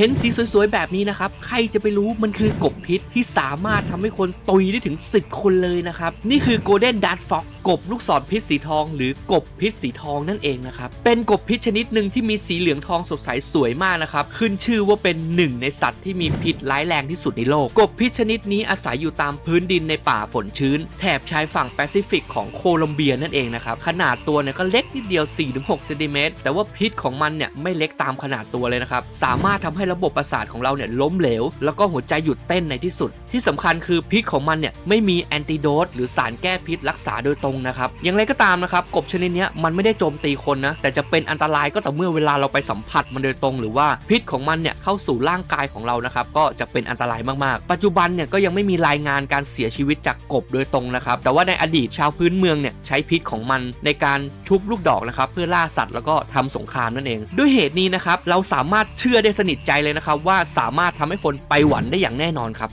เห็นสีสวยๆ แบบนี้นะครับ ใครจะไปรู้มันคือกบพิษที่สามารถทำให้คนตุยได้ถึง 10 คนเลยนะครับ นี่คือ Golden Dart Fox กบลูกศรพิษสีทอง หรือกบพิษสีทองนั่นเองนะครับ เป็นกบพิษชนิดหนึ่งที่มีสีเหลืองทองสดใสสวยมากนะครับ ขึ้นชื่อว่าเป็นหนึ่งในสัตว์ที่มีพิษร้ายแรงที่สุดในโลก กบพิษชนิดนี้อาศัยอยู่ตามพื้นดินในป่าฝนชื้น แถบชายฝั่งแปซิฟิกของโคลอมเบียนั่นเองนะครับ ขนาดตัวเนี่ยก็เล็กนิดเดียว 4-6เซนติเมตรแต่ว่าพิษของมันเนี่ยไม่เล็กตามขนาดตัวเลยนะครับ สามารถทำให้ระบบประสาทของเราเนี่ยล้มเหลว แล้วก็หัวใจหยุดเต้นในที่สุด ที่สำคัญคือพิษของมันเนี่ยไม่มีแอนติโดสหรือสารแก้พิษรักษาโดยตรงนะครับอย่างไรก็ตามนะครับกบชนิดเนี้ยมันไม่ได้โจมตีคนนะแต่จะเป็นอันตรายก็ต่อเมื่อเวลาเราไปสัมผัสมันโดยตรง หรือว่าพิษของมันเนี่ยเข้าสู่ร่างกายของเรานะครับก็จะเป็นอันตรายมากๆ ปัจจุบันเนี่ยก็ยังไม่มีรายงานการเสียชีวิตจากกบโดยตรงนะครับแต่ว่าในอดีตชาวพื้นเมืองเนี่ยใช้พิษของมันในการชุบลูกดอกนะครับเพื่อล่าสัตว์แล้วก็ทำสงครามนั่นเอง ด้วยเหตุนี้นะครับเราสามารถเชื่อได้สนิทใจเลยนะครับว่าสามารถทำให้คนไปหวันได้อย่างแน่นอนครับ